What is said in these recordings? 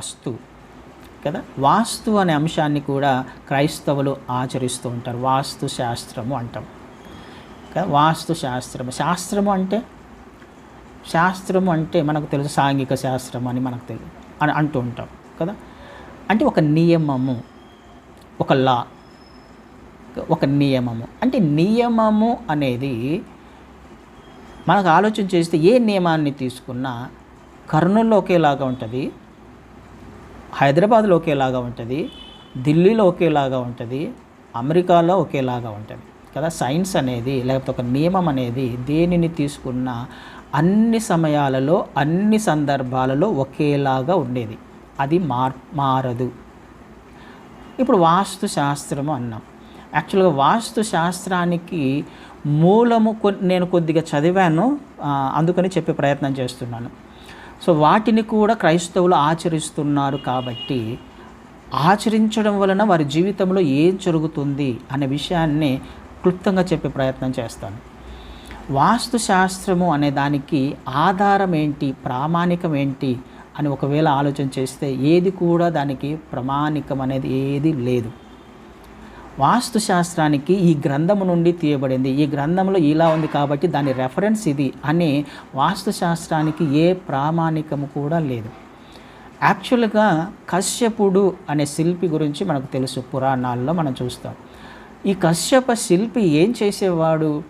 వాస్తు కదా? వాస్తు అనే అంశాన్ని కూడా క్రైస్తవులు ఆచరిస్తూ ఉంటారు. వాస్తు శాస్త్రము అంటాం. కదా? వాస్తు శాస్త్రము. శాస్త్రము అంటే? శాస్త్రము అంటే మనకు తెలుసు సాంఘిక శాస్త్రం అని మనకు తెలుసు అని అంటూ ఉంటాం కదా? అంటే ఒక నియమము ఒక లా ఒక నియమము. అంటే నియమము అనేది మనకు ఆలోచన చేస్తే ఏ నియమాన్ని తీసుకున్నా కర్నూల్లో ఒకేలాగా ఉంటుంది. హైదరాబాద్లో ఒకేలాగా ఉంటుంది ఢిల్లీలో ఒకేలాగా ఉంటుంది అమెరికాలో ఒకేలాగా ఉంటుంది. కదా? సైన్స్ అనేది లేకపోతే ఒక నియమం అనేది దేనిని తీసుకున్న అన్ని సమయాలలో అన్ని సందర్భాలలో ఒకేలాగా ఉండేది. అది మార్ మారదు. ఇప్పుడు వాస్తు శాస్త్రము అన్నాం. యాక్చువల్గా వాస్తు శాస్త్రానికి మూలము కొ నేను కొద్దిగా చదివాను అందుకని చెప్పే ప్రయత్నం చేస్తున్నాను. సో వాటిని కూడా క్రైస్తవులు ఆచరిస్తున్నారు కాబట్టి ఆచరించడం వలన వారి జీవితంలో ఏం జరుగుతుంది అనే విషయాన్ని క్లుప్తంగా చెప్పే ప్రయత్నం చేస్తాను. వాస్తు శాస్త్రము అనే దానికి ఆధారం ఏంటి? ప్రామాణికం ఏంటి? అని ఒకవేళ ఆలోచన చేస్తే ఏది కూడా దానికి ప్రామాణికం అనేది ఏది లేదు. వాస్తు శాస్త్రానికి ఈ గ్రంథము నుండి తీయబడింది. ఈ గ్రంథంలో ఇలా ఉంది కాబట్టి దాని రెఫరెన్స్ ఇది అని వాస్తుశాస్త్రానికి ఏ ప్రామాణికము కూడా లేదు. యాక్చువల్గా కశ్యపుడు అనే శిల్పి గురించి మనకు తెలుసు. పురాణాల్లో మనం చూస్తాం. ఈ కశ్యప శిల్పి ఏం చేసేవాడు?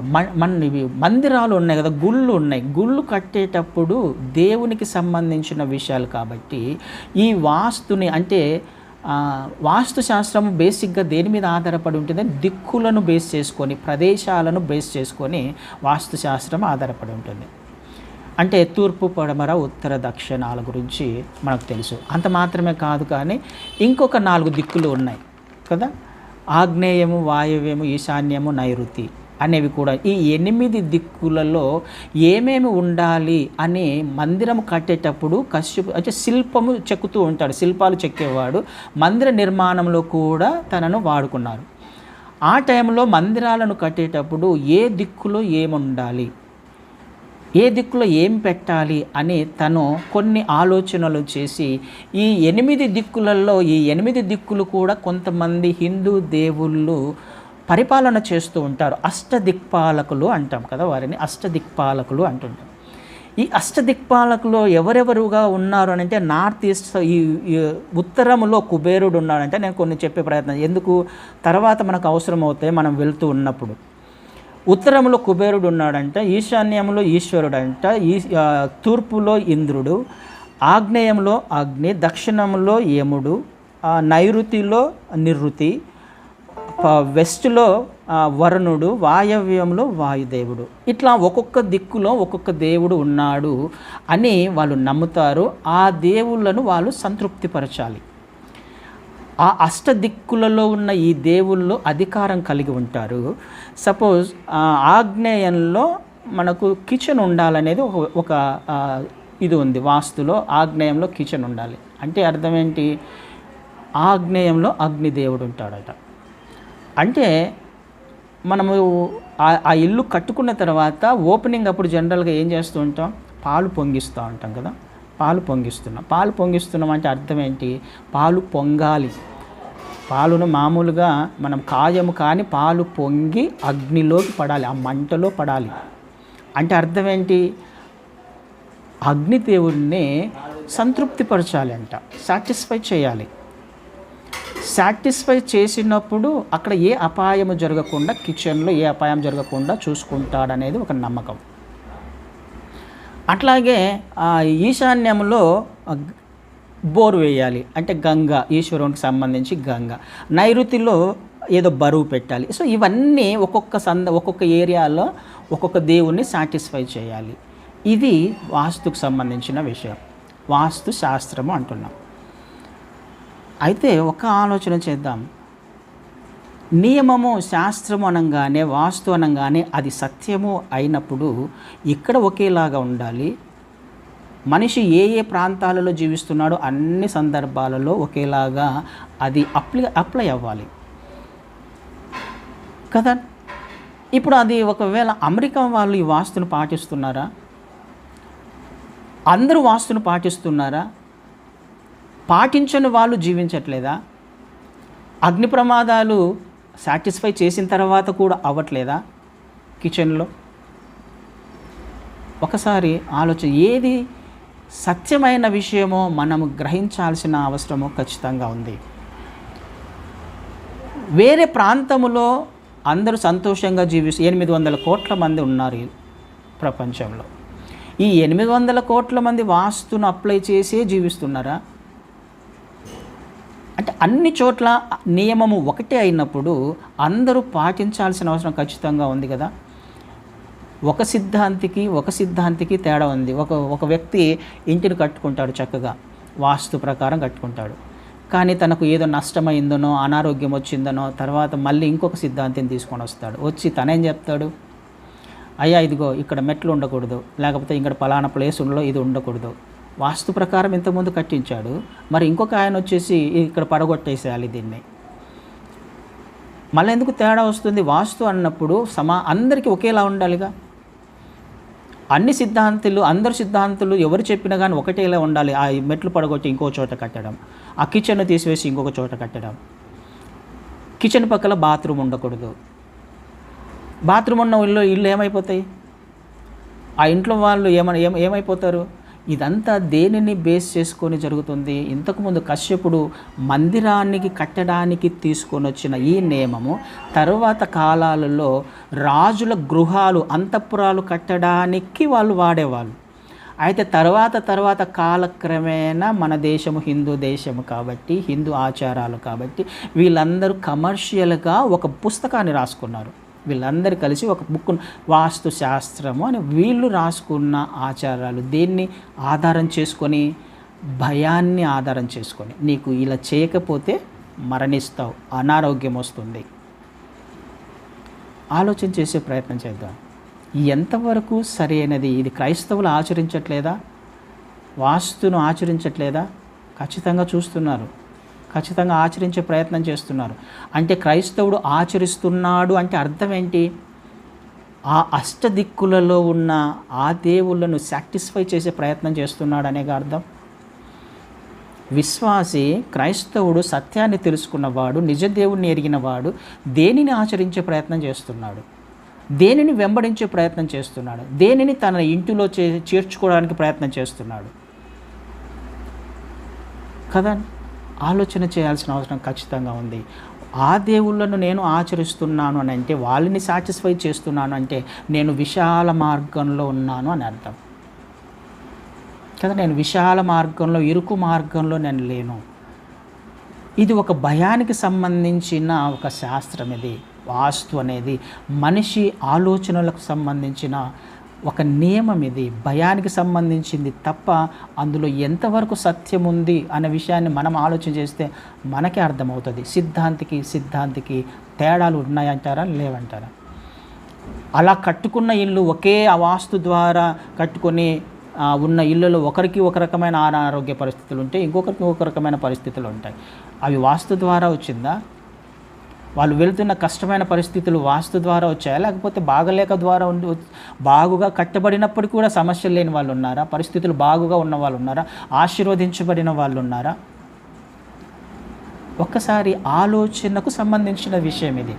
మ- మన ఇవి మందిరాలు ఉన్నాయి కదా గుళ్ళు ఉన్నాయి. గుళ్ళు కట్టేటప్పుడు దేవునికి సంబంధించిన విషయాలు కాబట్టి ఈ వాస్తుని అంటే వాస్తుశాస్త్రం వాస్తు శాస్త్రం బేసిక్గా దేని మీద ఆధారపడి ఉంటుంది దిక్కులను బేస్ చేసుకొని ప్రదేశాలను బేస్ చేసుకొని వాస్తుశాస్త్రం ఆధారపడి ఉంటుంది. అంటే తూర్పు పడమర ఉత్తర దక్షిణాల గురించి మనకు తెలుసు. అంత మాత్రమే కాదు కానీ ఇంకొక నాలుగు దిక్కులు ఉన్నాయి కదా? ఆగ్నేయము వాయువ్యము ఈశాన్యము నైరుతి. అనేవి కూడా. ఈ ఎనిమిది దిక్కులలో ఏమేమి ఉండాలి అని మందిరం కట్టేటప్పుడు కశ్యపు అంటే శిల్పము చెక్కుతూ ఉంటాడు. శిల్పాలు చెక్కేవాడు. మందిర నిర్మాణంలో కూడా తనను వాడుకున్నారు. ఆ టైంలో మందిరాలను కట్టేటప్పుడు ఏ దిక్కులో ఏముండాలి? ఏ దిక్కులో ఏం పెట్టాలి అని తను కొన్ని ఆలోచనలు చేసి ఈ ఎనిమిది దిక్కులలో ఈ ఎనిమిది దిక్కులు కూడా కొంతమంది హిందూ దేవుళ్ళు పరిపాలన చేస్తూ ఉంటారు. అష్టదిక్పాలకులు అంటాం కదా వారిని. అష్టదిక్పాలకులు అంటుంటాం. ఈ అష్టదిక్పాలకులు ఎవరెవరుగా ఉన్నారు అని అంటే నార్త్ ఈస్ట్ ఈ ఉత్తరములో ఉత్తరంలో కుబేరుడు ఉన్నాడంటే నేను కొన్ని చెప్పే ప్రయత్నం ఎందుకు? తర్వాత మనకు అవసరం అవుతాయి మనం వెళ్తూ ఉన్నప్పుడు. ఉత్తరంలో కుబేరుడు ఉన్నాడంట ఈశాన్యంలో ఈశ్వరుడు అంట ఈ తూర్పులో ఇంద్రుడు ఆగ్నేయంలో అగ్ని దక్షిణంలో యముడు నైరుతిలో నిరుతి వెస్ట్లో వరుణుడు వాయవ్యంలో వాయుదేవుడు. ఇట్లా ఒక్కొక్క దిక్కులో ఒక్కొక్క దేవుడు ఉన్నాడు అని వాళ్ళు నమ్ముతారు. ఆ దేవుళ్ళను వాళ్ళు సంతృప్తిపరచాలి. ఆ అష్టదిక్కులలో ఉన్న ఈ దేవుళ్ళు అధికారం కలిగి ఉంటారు. సపోజ్ ఆగ్నేయంలో మనకు కిచెన్ ఉండాలనేది ఒక ఒక ఇది ఉంది వాస్తులో. ఆగ్నేయంలో కిచెన్ ఉండాలి. అంటే అర్థం ఏంటి? ఆగ్నేయంలో అగ్నిదేవుడు ఉంటాడట. అంటే మనము ఆ- ఇల్లు కట్టుకున్న తర్వాత ఓపెనింగ్ అప్పుడు జనరల్గా ఏం చేస్తూ ఉంటాం? పాలు పొంగిస్తూ ఉంటాం కదా? పాలు పొంగిస్తున్నాం. పాలు పొంగిస్తున్నాం అంటే అర్థం ఏంటి? పాలు పొంగాలి. పాలును మామూలుగా మనం కాయము కానీ పాలు పొంగి అగ్నిలోకి పడాలి. ఆ మంటలో పడాలి. అంటే అర్థం ఏంటి? అగ్నిదేవుడిని సంతృప్తిపరచాలి అంట. సాటిస్ఫై చేయాలి. సాటిస్ఫై చేసినప్పుడు అక్కడ ఏ అపాయము జరగకుండా కిచెన్లో ఏ అపాయం జరగకుండా చూసుకుంటాడనేది ఒక నమ్మకం. అట్లాగే ఈశాన్యంలో బోర్ బోరు వేయాలి. అంటే గంగ ఈశ్వరునికి సంబంధించి గంగ. నైరుతిలో ఏదో బరువు పెట్టాలి. సో ఇవన్నీ ఒక్కొక్క సంద ఒక్కొక్క ఏరియాలో ఒక్కొక్క దేవుణ్ణి సాటిస్ఫై చేయాలి. ఇది వాస్తుకు సంబంధించిన విషయం. వాస్తు శాస్త్రము అంటున్నాం. అయితే ఒక ఆలోచన చేద్దాం. నియమము శాస్త్రము అనగానే వాస్తు అనగానే అది సత్యము అయినప్పుడు ఇక్కడ ఒకేలాగా ఉండాలి. మనిషి ఏ ఏ ప్రాంతాలలో జీవిస్తున్నాడో అన్ని సందర్భాలలో ఒకేలాగా అది అప్లై అప్లై అవ్వాలి. కదా? ఇప్పుడు అది ఒకవేళ అమెరికా వాళ్ళు ఈ వాస్తును పాటిస్తున్నారా? అందరూ వాస్తును పాటిస్తున్నారా? పాటించని వాళ్ళు జీవించట్లేదా? అగ్ని ప్రమాదాలు సాటిస్ఫై చేసిన తర్వాత కూడా అవ్వట్లేదా కిచెన్లో? ఒకసారి ఆలోచన ఏది సత్యమైన విషయమో మనము గ్రహించాల్సిన అవసరమో ఖచ్చితంగా ఉంది. వేరే ప్రాంతములో అందరూ సంతోషంగా జీవిస్తూ ఎనిమిది వందల కోట్ల మంది ఉన్నారు ఈ ప్రపంచంలో. ఈ ఎనిమిది వందల కోట్ల మంది వాస్తును అప్లై చేసే జీవిస్తున్నారా? అన్ని చోట్ల నియమము ఒకటే అయినప్పుడు అందరూ పాటించాల్సిన అవసరం ఖచ్చితంగా ఉంది కదా. ఒక సిద్ధాంతికి ఒక సిద్ధాంతికి తేడా ఉంది. ఒక ఒక వ్యక్తి ఇంటిని కట్టుకుంటాడు చక్కగా వాస్తు ప్రకారం కట్టుకుంటాడు. కానీ తనకు ఏదో నష్టమైందనో అనారోగ్యం వచ్చిందనో తర్వాత మళ్ళీ ఇంకొక సిద్ధాంతిని తీసుకొని వస్తాడు. వచ్చి తనేం చెప్తాడు? అయ్యా ఇదిగో ఇక్కడ మెట్లు ఉండకూడదు. లేకపోతే ఇక్కడ పలానా ప్లేసుల్లో ఇది ఉండకూడదు. వాస్తు ప్రకారం ఇంతకుముందు కట్టించాడు. మరి ఇంకొక ఆయన వచ్చేసి ఇక్కడ పడగొట్టేసేయాలి దీన్ని. మళ్ళీ ఎందుకు తేడా వస్తుంది? వాస్తు అన్నప్పుడు సమా అందరికీ ఒకేలా ఉండాలిగా? అన్ని సిద్ధాంతులు అందరు సిద్ధాంతులు ఎవరు చెప్పినా కానీ ఒకటేలా ఉండాలి. ఆ మెట్లు పడగొట్టి ఇంకో చోట కట్టడం. ఆ కిచెన్ తీసివేసి ఇంకొక చోట కట్టడం. కిచెన్ పక్కల బాత్రూమ్ ఉండకూడదు. బాత్రూమ్ ఉన్న ఇల్లు ఇల్లు ఏమైపోతాయి? ఆ ఇంట్లో వాళ్ళు ఏమైనా ఏమైపోతారు? ఇదంతా దేనిని బేస్ చేసుకొని జరుగుతుంది? ఇంతకుముందు కశ్యపుడు మందిరానికి కట్టడానికి తీసుకొని వచ్చిన ఈ నియమము తర్వాత కాలాలలో రాజుల గృహాలు అంతఃపురాలు కట్టడానికి వాళ్ళు వాడేవాళ్ళు. అయితే తర్వాత తర్వాత కాలక్రమేణా మన దేశము హిందూ దేశము కాబట్టి హిందూ ఆచారాలు కాబట్టి వీళ్ళందరూ కమర్షియల్గా ఒక పుస్తకాన్ని రాసుకున్నారు. వీళ్ళందరూ కలిసి ఒక బుక్ వాస్తు శాస్త్రము అని వీళ్ళు రాసుకున్న ఆచారాలు దేన్ని ఆధారం చేసుకొని భయాన్ని ఆధారం చేసుకొని నీకు ఇలా చేయకపోతే మరణిస్తావు అనారోగ్యం వస్తుంది. ఆలోచన చేసే ప్రయత్నం చేద్దాం. ఎంతవరకు సరైనది? ఇది క్రైస్తవులు ఆచరించట్లేదా? వాస్తును ఆచరించట్లేదా? ఖచ్చితంగా చూస్తున్నారు. ఖచ్చితంగా ఆచరించే ప్రయత్నం చేస్తున్నారు. అంటే క్రైస్తవుడు ఆచరిస్తున్నాడు అంటే అర్థం ఏంటి? ఆ అష్టదిక్కులలో ఉన్న ఆ దేవుళ్ళను సాటిస్ఫై చేసే ప్రయత్నం చేస్తున్నాడు అనేక అర్థం. విశ్వాసి క్రైస్తవుడు సత్యాన్ని తెలుసుకున్నవాడు నిజ దేవుణ్ణి ఎరిగినవాడు దేనిని ఆచరించే ప్రయత్నం చేస్తున్నాడు? దేనిని వెంబడించే ప్రయత్నం చేస్తున్నాడు? దేనిని తన ఇంటిలో చే చేర్చుకోవడానికి ప్రయత్నం చేస్తున్నాడు? కదా ఆలోచన చేయాల్సిన అవసరం ఖచ్చితంగా ఉంది. ఆ దేవుళ్ళను నేను ఆచరిస్తున్నాను అని అంటే వాళ్ళని సాటిస్ఫై చేస్తున్నాను అంటే నేను విశాల మార్గంలో ఉన్నాను అని అర్థం. కదా నేను విశాల మార్గంలో ఇరుకు మార్గంలో నేను లేను. ఇది ఒక భయానికి సంబంధించిన ఒక శాస్త్రం ఇది. వాస్తు అనేది మనిషి ఆలోచనలకు సంబంధించిన ఒక నియమం ఇది. భయానికి సంబంధించింది తప్ప అందులో ఎంతవరకు సత్యం ఉంది అనే విషయాన్ని మనం ఆలోచన చేస్తే మనకే అర్థమవుతుంది. సిద్ధాంతికి సిద్ధాంతికి తేడాలు ఉన్నాయంటారా? లేవంటారా? అలా కట్టుకున్న ఇల్లు ఒకే అవాస్తు వాస్తు ద్వారా కట్టుకొని ఉన్న ఇళ్ళలో ఒకరికి ఒక రకమైన అనారోగ్య పరిస్థితులు ఉంటాయి ఇంకొకరికి ఒక రకమైన పరిస్థితులు ఉంటాయి. అవి వాస్తు ద్వారా వచ్చిందా? వాళ్ళు వెళ్తున్న కష్టమైన పరిస్థితులు వాస్తు ద్వారా వచ్చాయా? లేకపోతే బాగలేక ద్వారా ఉండి బాగుగా కట్టబడినప్పటికీ కూడా సమస్యలు లేని వాళ్ళు ఉన్నారా? పరిస్థితులు బాగుగా ఉన్న వాళ్ళు ఉన్నారా? ఆశీర్వదించబడిన వాళ్ళు ఉన్నారా? ఒక్కసారి ఆలోచనకు సంబంధించిన విషయం ఇది.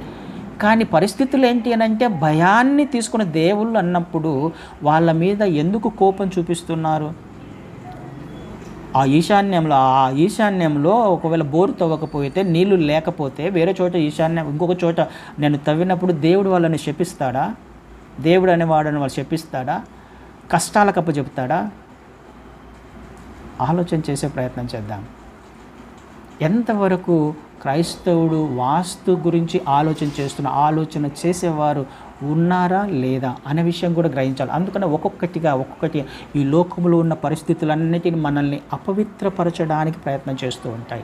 కానీ పరిస్థితులు ఏంటి అని అంటే భయాన్ని తీసుకున్న దేవుళ్ళు అన్నప్పుడు వాళ్ళ మీద ఎందుకు కోపం చూపిస్తున్నారు? ఆ ఈశాన్యంలో ఆ ఈశాన్యంలో ఒకవేళ బోరు తవ్వకపోతే నీళ్ళు లేకపోతే వేరే చోట ఈశాన్యం ఇంకొక చోట నేను తవ్వినప్పుడు దేవుడు వాళ్ళని శపిస్తాడా? దేవుడు అనేవాడని వాళ్ళు శపిస్తాడా? కష్టాలకు అప్పు చెప్తాడా ఆలోచన చేసే ప్రయత్నం చేద్దాం. ఎంతవరకు క్రైస్తవుడు వాస్తు గురించి ఆలోచన చేస్తున్న ఆలోచన చేసేవారు ఉన్నారా లేదా అనే విషయం కూడా గ్రహించాలి. అందుకనే ఒక్కొక్కటిగా ఒక్కొక్కటి ఈ లోకంలో ఉన్న పరిస్థితులన్నిటిని మనల్ని అపవిత్రపరచడానికి ప్రయత్నం చేస్తూ ఉంటాయి.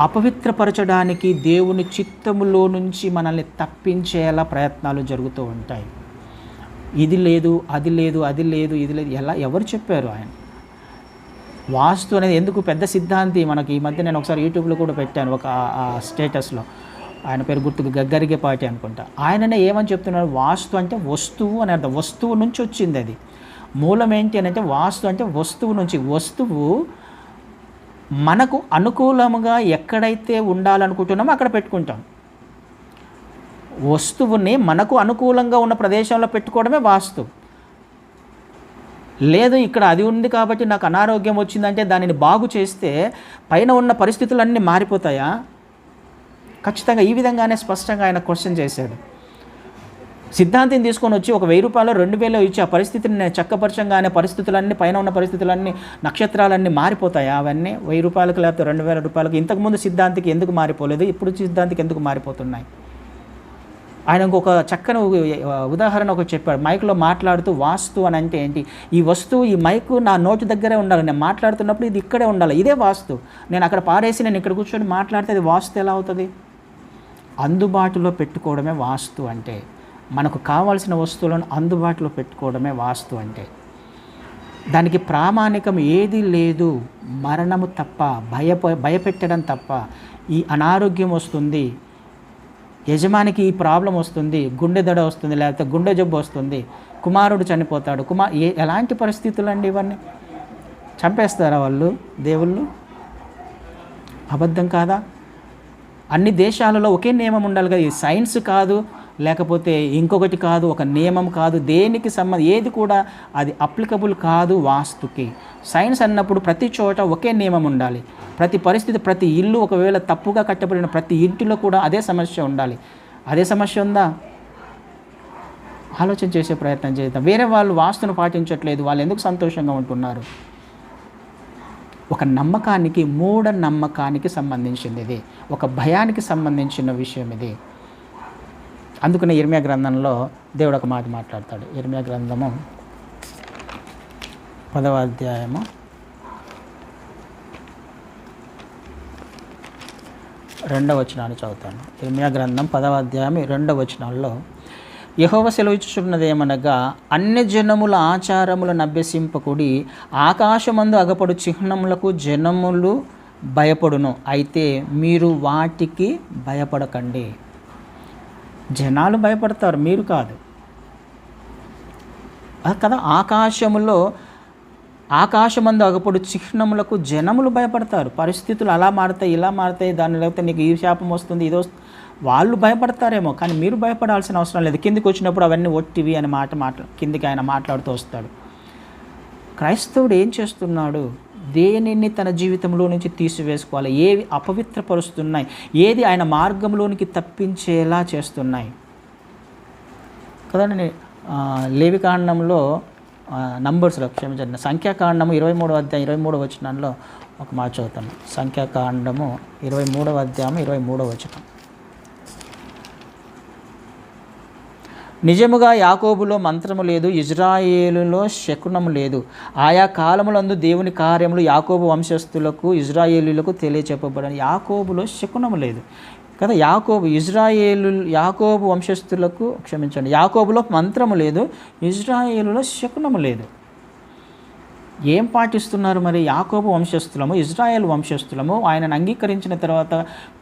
అపవిత్రపరచడానికి దేవుని చిత్తములో నుంచి మనల్ని తప్పించేలా ప్రయత్నాలు జరుగుతూ ఉంటాయి. ఇది లేదు అది లేదు అది లేదు ఇది లేదు ఎలా ఎవరు చెప్పారు ఆయన? వాస్తు అనేది ఎందుకు పెద్ద సిద్ధాంతి? మనకి ఈ మధ్య నేను ఒకసారి యూట్యూబ్లో కూడా పెట్టాను ఒక స్టేటస్లో. ఆయన పేరు గుర్తుకు గగ్గరిగే పార్టీ అనుకుంటా. ఆయననే ఏమని చెప్తున్నాడు? వాస్తు అంటే వస్తువు అని అర్థం. వస్తువు నుంచి వచ్చింది అది. మూలం ఏంటి అని అంటే వాస్తు అంటే వస్తువు నుంచి. వస్తువు మనకు అనుకూలముగా ఎక్కడైతే ఉండాలనుకుంటున్నామో అక్కడ పెట్టుకుంటాం. వస్తువుని మనకు అనుకూలంగా ఉన్న ప్రదేశంలో పెట్టుకోవడమే వాస్తు. లేదు ఇక్కడ అది ఉంది కాబట్టి నాకు అనారోగ్యం వచ్చిందంటే దానిని బాగు చేస్తే పైన ఉన్న పరిస్థితులన్నీ మారిపోతాయా? ఖచ్చితంగా ఈ విధంగానే స్పష్టంగా ఆయన క్వశ్చన్ చేశాడు. సిద్ధాంతిని తీసుకొని వచ్చి ఒక వెయ్యి రూపాయలు రెండు వేలు ఇచ్చి ఆ పరిస్థితిని నేను చక్కపరచంగానే పరిస్థితులన్నీ పైన ఉన్న పరిస్థితులన్నీ నక్షత్రాలన్నీ మారిపోతాయా? అవన్నీ వెయ్యి రూపాయలకు లేకపోతే రెండు వేల రూపాయలకు ఇంతకుముందు సిద్ధాంతికి ఎందుకు మారిపోలేదు? ఇప్పుడు సిద్ధాంతికి ఎందుకు మారిపోతున్నాయి? ఆయన ఇంకొక చక్కని ఉదాహరణ ఒకటి చెప్పాడు. మైక్లో మాట్లాడుతూ వాస్తు అని అంటే ఏంటి? ఈ వస్తువు ఈ మైకు నా నోటి దగ్గరే ఉండాలి. నేను మాట్లాడుతున్నప్పుడు ఇది ఇక్కడే ఉండాలి. ఇదే వాస్తు. నేను అక్కడ పారేసి నేను ఇక్కడ కూర్చొని మాట్లాడితే అది వాస్తు ఎలా అవుతుంది? అందుబాటులో పెట్టుకోవడమే వాస్తు అంటే. మనకు కావాల్సిన వస్తువులను అందుబాటులో పెట్టుకోవడమే వాస్తు అంటే. దానికి ప్రామాణికం ఏది లేదు. మరణము తప్ప భయప భయపెట్టడం తప్ప ఈ అనారోగ్యం వస్తుంది. యజమానికి ఈ ప్రాబ్లం వస్తుంది. గుండె దడ వస్తుంది లేకపోతే గుండె జబ్బు వస్తుంది. కుమారుడు చనిపోతాడు. కుమార్ ఏ ఎలాంటి పరిస్థితులు అండి ఇవన్నీ? చంపేస్తారా వాళ్ళు దేవుళ్ళు? అబద్ధం కాదా? అన్ని దేశాలలో ఒకే నియమం ఉండాలి కదా. ఈ సైన్స్ కాదు లేకపోతే ఇంకొకటి కాదు ఒక నియమం కాదు దేనికి సంబంధం ఏది కూడా అది అప్లికబుల్ కాదు వాస్తుకి. సైన్స్ అన్నప్పుడు ప్రతి చోట ఒకే నియమం ఉండాలి. ప్రతి పరిస్థితి ప్రతి ఇల్లు ఒకవేళ తప్పుగా కట్టబడిన ప్రతి ఇంటిలో కూడా అదే సమస్య ఉండాలి. అదే సమస్య ఉందా? ఆలోచన చేసే ప్రయత్నం చేద్దాం. వేరే వాళ్ళు వాస్తును పాటించట్లేదు వాళ్ళు ఎందుకు సంతోషంగా ఉంటున్నారు? ఒక నమ్మకానికి మూఢ నమ్మకానికి సంబంధించింది ఇది ఒక భయానికి సంబంధించిన విషయం ఇది. అందుకనే ఇర్మియా గ్రంథంలో దేవుడు ఒక మాట మాట్లాడతాడు. ఇర్మియా గ్రంథము పదవ అధ్యాయము. రెండవ వచనాన్ని చదువుతాను. ఇర్మియా గ్రంథం పదవ అధ్యాయం రెండవ వచనాల్లో యహోవ సెలవిచ్చుచున్నదేమనగా అన్య జనముల ఆచారములను అభ్యసింపకుడి ఆకాశమందు అగపడు చిహ్నములకు జనములు భయపడును. అయితే మీరు వాటికి భయపడకండి. జనాలు భయపడతారు మీరు కాదు. అది కదా ఆకాశములో ఆకాశమందు అగపడు చిహ్నములకు జనములు భయపడతారు. పరిస్థితులు అలా మారుతాయి ఇలా మారుతాయి దాని లేకపోతే నీకు ఈ శాపం వస్తుంది ఇదో వస్తుంది. వాళ్ళు భయపడతారేమో కానీ మీరు భయపడాల్సిన అవసరం లేదు. కిందికి వచ్చినప్పుడు అవన్నీ ఒట్టివి అని మాట మాట్లా కిందికి ఆయన మాట్లాడుతూ వస్తాడు. క్రైస్తవుడు ఏం చేస్తున్నాడు? దేనిని తన జీవితంలో నుంచి తీసివేసుకోవాలి? ఏవి అపవిత్రపరుస్తున్నాయి? ఏది ఆయన మార్గంలోనికి తప్పించేలా చేస్తున్నాయి? కదండి లేవికాండంలో నంబర్స్లో క్షమించండి సంఖ్యాకాండము ఇరవై మూడవ అధ్యాయం ఇరవై మూడవ వచనంలో ఒక మాట చదువుతాను. సంఖ్యాకాండము ఇరవై మూడవ అధ్యాయం ఇరవై మూడవ వచనం. నిజముగా యాకోబులో మంత్రము లేదు ఇజ్రాయేలులో శకునము లేదు. ఆయా కాలములందు దేవుని కార్యములు యాకోబు వంశస్థులకు ఇజ్రాయేలులకు తెలియచెప్పబడని యాకోబులో శకునము లేదు. కదా యాకోబు ఇజ్రాయేలు యాకోబు వంశస్థులకు క్షమించండి యాకోబులో మంత్రము లేదు ఇజ్రాయేలులో శకునము లేదు. ఏం పాటిస్తున్నారు మరి? యాకోబు వంశస్థులము ఇజ్రాయెల్ వంశస్థులము ఆయనను అంగీకరించిన తర్వాత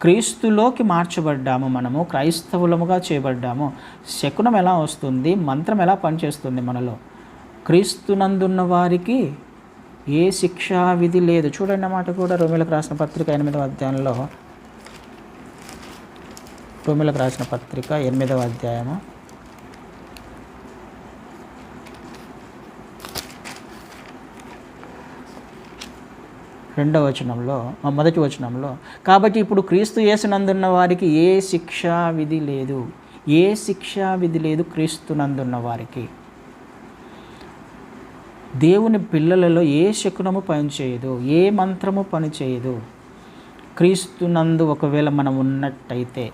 క్రీస్తులోకి మార్చబడ్డాము మనము క్రైస్తవులముగా చేయబడ్డాము. శకునం ఎలా వస్తుంది? మంత్రం ఎలా పనిచేస్తుంది మనలో? క్రీస్తునందున్న వారికి ఏ శిక్షా విధి లేదు. చూడండి అన్నమాట కూడా రోమిలకు రాసిన పత్రిక ఎనిమిదవ అధ్యాయంలో. రోమిలకు రాసిన పత్రిక ఎనిమిదవ అధ్యాయము. రెండవ వచనంలో మొదటి వచనంలో కాబట్టి ఇప్పుడు క్రీస్తు యేసునందున్న వారికి ఏ శిక్షా విధి లేదు. ఏ శిక్షా విధి లేదు క్రీస్తునందున్న వారికి. దేవుని పిల్లలలో ఏ శకునము పనిచేయదు ఏ మంత్రము పనిచేయదు. క్రీస్తునందు ఒకవేళ మనం ఉన్నట్టయితే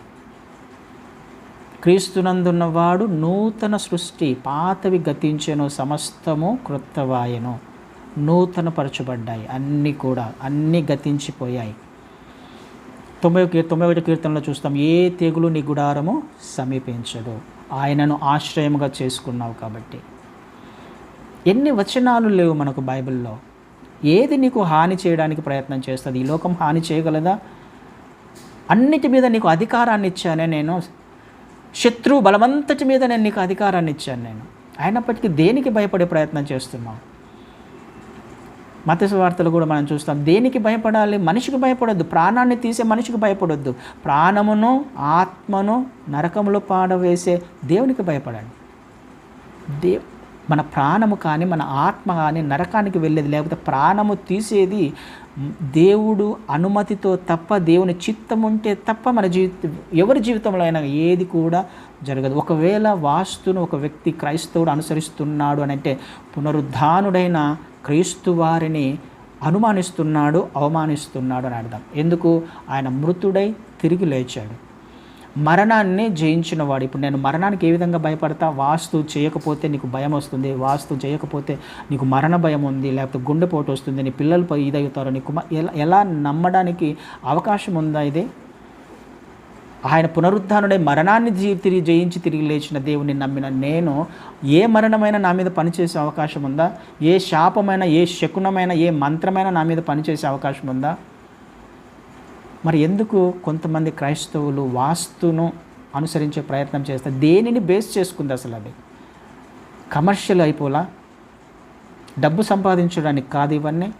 క్రీస్తునందున్నవాడు నూతన సృష్టి పాతవి గతించెను సమస్తము క్రొత్తవాయను నూతనపరచబడ్డాయి. అన్నీ కూడా అన్నీ గతించిపోయాయి. తొంభై తొంభై ఒకటి కీర్తనలో చూస్తాం ఏ తెగులు నీ గుడారము సమీపించదు. ఆయనను ఆశ్రయముగా చేసుకున్నావు కాబట్టి. ఎన్ని వచనాలు లేవు మనకు బైబిల్లో. ఏది నీకు హాని చేయడానికి ప్రయత్నం చేస్తుంది? ఈ లోకం హాని చేయగలదా? అన్నిటి మీద నీకు అధికారాన్ని ఇచ్చానే నేను? శత్రు బలమంతటి మీద నేను నీకు అధికారాన్ని ఇచ్చాను నేను. అయినప్పటికీ దేనికి భయపడే ప్రయత్నం చేస్తున్నావు? మత వార్తలు కూడా మనం చూస్తాం. దేనికి భయపడాలి? మనిషికి భయపడొద్దు. ప్రాణాన్ని తీసే మనిషికి భయపడొద్దు. ప్రాణమును ఆత్మను నరకములో పాడవేసే దేవునికి భయపడండి. దే మన ప్రాణము కానీ మన ఆత్మ కానీ నరకానికి వెళ్ళేది లేకపోతే ప్రాణము తీసేది దేవుడు అనుమతితో తప్ప దేవుని చిత్తం ఉంటే తప్ప మన జీవిత ఎవరి జీవితంలో అయినా ఏది కూడా జరగదు. ఒకవేళ వాస్తును ఒక వ్యక్తి క్రైస్తవుడు అనుసరిస్తున్నాడు అని అంటే పునరుద్ధానుడైన క్రీస్తు వారిని అనుమానిస్తున్నాడు అవమానిస్తున్నాడు అని అర్థం. ఎందుకు? ఆయన మృతుడై తిరిగి లేచాడు. మరణాన్ని జయించిన వాడు ఇప్పుడు నేను మరణానికి ఏ విధంగా భయపడతా? వాస్తు చేయకపోతే నీకు భయం వస్తుంది వాస్తు చేయకపోతే నీకు మరణ భయం ఉంది లేకపోతే గుండెపోటు వస్తుంది నీ పిల్లలు ఇదవుతారు నీకు ఎలా ఎలా నమ్మడానికి అవకాశం ఉందా ఇది? ఆయన పునరుద్ధానుడే మరణాన్ని తిరిగి జయించి తిరిగి లేచిన దేవుని నమ్మిన నేను ఏ మరణమైన నా మీద పనిచేసే అవకాశం ఉందా? ఏ శాపమైన ఏ శకునమైన ఏ మంత్రమైన నా మీద పనిచేసే అవకాశం ఉందా? మరి ఎందుకు కొంతమంది క్రైస్తవులు వాస్తును అనుసరించే ప్రయత్నం చేస్తారు? దేనిని బేస్ చేసుకుంది అసలు అది? కమర్షియల్ అయిపోలా? డబ్బు సంపాదించడానికి కాదు ఇవన్నీ?